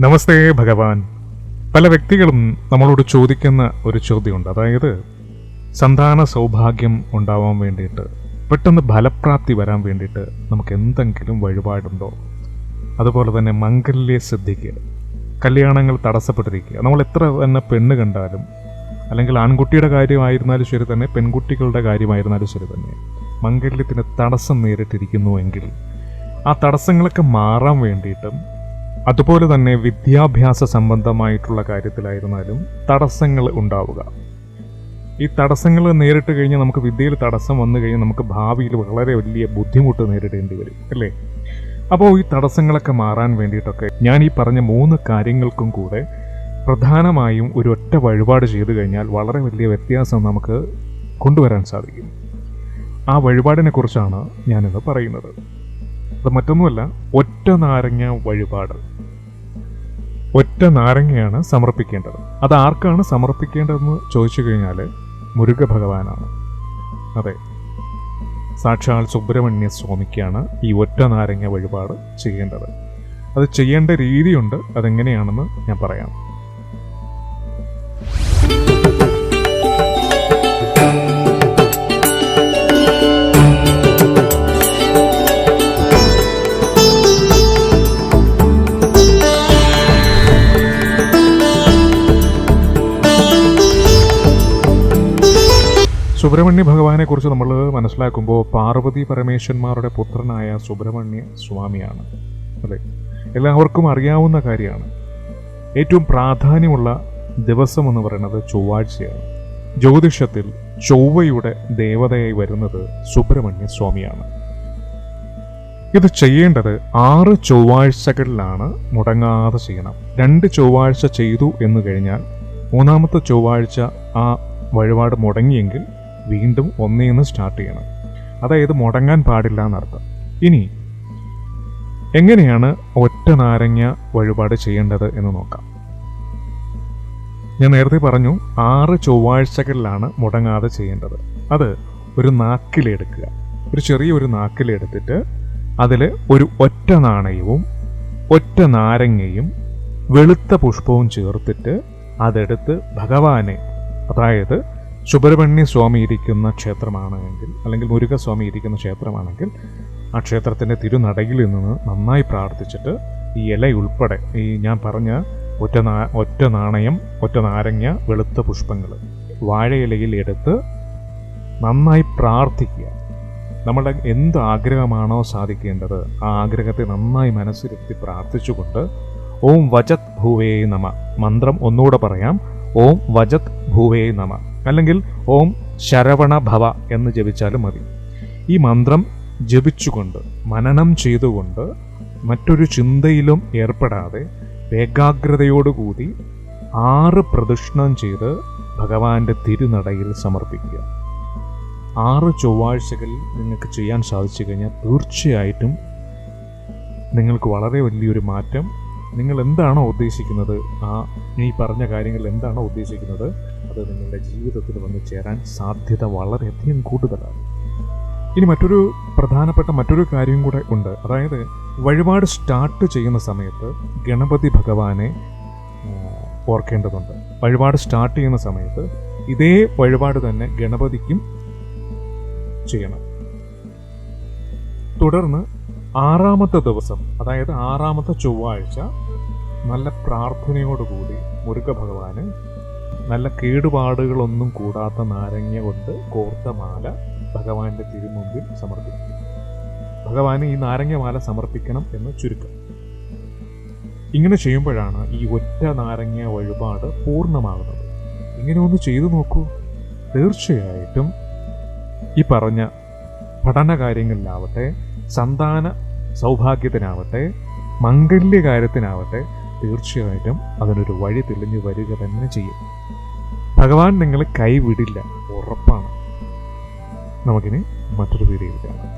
നമസ്തേ ഭഗവാൻ. പല വ്യക്തികളും നമ്മളോട് ചോദിക്കുന്ന ഒരു ചോദ്യമുണ്ട്. അതായത് സന്താന സൗഭാഗ്യം ഉണ്ടാവാൻ വേണ്ടിയിട്ട് പെട്ടെന്ന് ഫലപ്രാപ്തി വരാൻ വേണ്ടിയിട്ട് നമുക്ക് എന്തെങ്കിലും വഴിപാടുണ്ടോ? അതുപോലെ തന്നെ മംഗല്യ സിദ്ധിക്ക് കല്യാണങ്ങൾ തടസ്സപ്പെട്ടിരിക്കുക. നമ്മൾ എത്ര തന്നെ പെണ്ണ് കണ്ടാലും അല്ലെങ്കിൽ ആൺകുട്ടിയുടെ കാര്യമായിരുന്നാലും ശരി തന്നെ പെൺകുട്ടികളുടെ കാര്യമായിരുന്നാലും ശരി തന്നെ മംഗല്യത്തിന് തടസ്സം നേരിട്ടിരിക്കുന്നുവെങ്കിൽ ആ തടസ്സങ്ങളൊക്കെ മാറാൻ വേണ്ടിയിട്ടും അതുപോലെ തന്നെ വിദ്യാഭ്യാസ സംബന്ധമായിട്ടുള്ള കാര്യത്തിലായിരുന്നാലും തടസ്സങ്ങൾ ഉണ്ടാവുക. ഈ തടസ്സങ്ങൾ നേരിട്ട് കഴിഞ്ഞാൽ നമുക്ക് വിദ്യയിൽ തടസ്സം വന്നു കഴിഞ്ഞാൽ നമുക്ക് ഭാവിയിൽ വളരെ വലിയ ബുദ്ധിമുട്ട് നേരിടേണ്ടി വരും അല്ലേ? അപ്പോൾ ഈ തടസ്സങ്ങളൊക്കെ മാറാൻ വേണ്ടിയിട്ടൊക്കെ ഞാൻ ഈ പറഞ്ഞ മൂന്ന് കാര്യങ്ങൾക്കും കൂടെ പ്രധാനമായും ഒരു ഒറ്റ വഴിപാട് ചെയ്തു കഴിഞ്ഞാൽ വളരെ വലിയ വ്യത്യാസം നമുക്ക് കൊണ്ടുവരാൻ സാധിക്കും. ആ വഴിപാടിനെ കുറിച്ചാണ് ഞാനിന്ന് പറയുന്നത്. അത് മറ്റൊന്നുമല്ല ഒറ്റ നാരങ്ങ വഴിപാട്. ഒറ്റ നാരങ്ങയാണ് സമർപ്പിക്കേണ്ടത്. അത് ആർക്കാണ് സമർപ്പിക്കേണ്ടതെന്ന് ചോദിച്ചു കഴിഞ്ഞാൽ മുരുക ഭഗവാനാണ്. അതെ. സാക്ഷാൽ സുബ്രഹ്മണ്യ സ്വാമിക്കാണ് ഈ ഒറ്റ നാരങ്ങ വഴിപാട് ചെയ്യേണ്ടത്. അത് ചെയ്യേണ്ട രീതിയുണ്ട് അതെങ്ങനെയാണെന്ന് ഞാൻ പറയാം. സുബ്രഹ്മണ്യ ഭഗവാനെ കുറിച്ച് നമ്മൾ മനസ്സിലാക്കുമ്പോൾ പാർവതി പരമേശ്വന്മാരുടെ പുത്രനായ സുബ്രഹ്മണ്യ സ്വാമിയാണ്. അല്ലേ? എല്ലാവർക്കും അറിയാവുന്ന കാര്യമാണ്. ഏറ്റവും പ്രാധാന്യമുള്ള ദിവസം എന്ന് പറയുന്നത് ചൊവ്വാഴ്ചയാണ്. ജ്യോതിഷത്തിൽ ചൊവ്വയുടെ ദേവതയായി വരുന്നത് സുബ്രഹ്മണ്യ സ്വാമിയാണ്. ഇത് ചെയ്യേണ്ടത് ആറ് ചൊവ്വാഴ്ചകളിലാണ് മുടങ്ങാതെ ചെയ്യണം. രണ്ട് ചൊവ്വാഴ്ച ചെയ്തു എന്ന് കഴിഞ്ഞാൽ മൂന്നാമത്തെ ചൊവ്വാഴ്ച ആ വഴിപാട് മുടങ്ങിയെങ്കിൽ വീണ്ടും ഒന്നേന്ന് സ്റ്റാർട്ട് ചെയ്യണം. അതായത് മുടങ്ങാൻ പാടില്ല എന്നർത്ഥം. ഇനി എങ്ങനെയാണ് ഒറ്റ നാരങ്ങ വഴിപാട് ചെയ്യേണ്ടത് എന്ന് നോക്കാം. ഞാൻ നേരത്തെ പറഞ്ഞു ആറ് ചൊവ്വാഴ്ചകളിലാണ് മുടങ്ങാതെ ചെയ്യേണ്ടത്. അത് ഒരു നാക്കിലെടുക്കുക ഒരു ചെറിയൊരു നാക്കിലെടുത്തിട്ട് അതിൽ ഒരു ഒറ്റ നാണയവും ഒറ്റ നാരങ്ങയും വെളുത്ത പുഷ്പവും ചേർത്തിട്ട് അതെടുത്ത് ഭഗവാനെ അതായത് സുബ്രഹ്മണ്യ സ്വാമി ഇരിക്കുന്ന ക്ഷേത്രമാണെങ്കിൽ അല്ലെങ്കിൽ മുരുകസ്വാമി ഇരിക്കുന്ന ക്ഷേത്രമാണെങ്കിൽ ആ ക്ഷേത്രത്തിന്റെ തിരുനടയിൽ നിന്ന് നന്നായി പ്രാർത്ഥിച്ചിട്ട് ഈ ഇല ഉൾപ്പെടെ ഈ ഞാൻ പറഞ്ഞ ഒറ്റ നാ ഒറ്റ നാണയം ഒറ്റ നാരങ്ങ വെളുത്ത പുഷ്പങ്ങൾ വാഴയിലയിൽ എടുത്ത് നന്നായി പ്രാർത്ഥിക്കുക. നമ്മുടെ എന്ത് ആഗ്രഹമാണോ സാധിക്കേണ്ടത് ആ ആഗ്രഹത്തെ നന്നായി മനസ്സിലെത്തി പ്രാർത്ഥിച്ചുകൊണ്ട് ഓം വജത് ഭൂവേ നമ മന്ത്രം ഒന്നുകൂടെ പറയാം. ഓം വജത് ഭൂവേ നമ. അല്ലെങ്കിൽ ഓം ശരവണ ഭവ എന്ന് ജപിച്ചാലും മതി. ഈ മന്ത്രം ജപിച്ചുകൊണ്ട് മനനം ചെയ്തുകൊണ്ട് മറ്റൊരു ചിന്തയിലും ഏർപ്പെടാതെ ഏകാഗ്രതയോടുകൂടി ആറ് പ്രദക്ഷിണം ചെയ്ത് ഭഗവാന്റെ തിരുനടയിൽ സമർപ്പിക്കുക. ആറ് ചൊവ്വാഴ്ചകളിൽ നിങ്ങൾക്ക് ചെയ്യാൻ സാധിച്ചു കഴിഞ്ഞാൽ തീർച്ചയായിട്ടും നിങ്ങൾക്ക് വളരെ വലിയൊരു മാറ്റം നിങ്ങൾ എന്താണോ ഉദ്ദേശിക്കുന്നത്? ആ ഈ പറഞ്ഞ കാര്യങ്ങൾ എന്താണോ ഉദ്ദേശിക്കുന്നത്? അത് നിങ്ങളുടെ ജീവിതത്തിൽ വന്നു ചേരാൻ സാധ്യത വളരെയധികം കൂടുതലാണ്. ഇനി മറ്റൊരു പ്രധാനപ്പെട്ട മറ്റൊരു കാര്യം കൂടെ ഉണ്ട്. അതായത് വഴിപാട് സ്റ്റാർട്ട് ചെയ്യുന്ന സമയത്ത് ഗണപതി ഭഗവാനെ ഓർക്കേണ്ടതുണ്ട്. വഴിപാട് സ്റ്റാർട്ട് ചെയ്യുന്ന സമയത്ത് ഇതേ വഴിപാട് തന്നെ ഗണപതിക്കും ചെയ്യണം. തുടർന്ന് ആറാമത്തെ ദിവസം അതായത് ആറാമത്തെ ചൊവ്വാഴ്ച നല്ല പ്രാർത്ഥനയോടുകൂടി മുരുക ഭഗവാന് നല്ല കേടുപാടുകളൊന്നും കൂടാത്ത നാരങ്ങ കൊണ്ട് കോർത്ത മാല ഭഗവാന്റെ തിരുമുമ്പിൽ സമർപ്പിക്കും. ഭഗവാന് ഈ നാരങ്ങമാല സമർപ്പിക്കണം എന്ന് ചുരുക്കം. ഇങ്ങനെ ചെയ്യുമ്പോഴാണ് ഈ ഒറ്റ നാരങ്ങ വഴിപാട് പൂർണമാകുന്നത്. ഇങ്ങനെ ഒന്ന് ചെയ്തു നോക്കൂ. തീർച്ചയായിട്ടും ഈ പറഞ്ഞ പഠന കാര്യങ്ങളിലാവട്ടെ സന്താന സൗഭാഗ്യത്തിനാവട്ടെ മംഗല്യകാര്യത്തിനാവട്ടെ തീർച്ചയായിട്ടും അതിനൊരു വഴി തെളിഞ്ഞു വരിക തന്നെ ചെയ്യും. ഭഗവാൻ നിങ്ങളെ കൈവിടില്ല ഉറപ്പാണ്. നമുക്കിനി മറ്റൊരു വീഡിയോ കാണാം.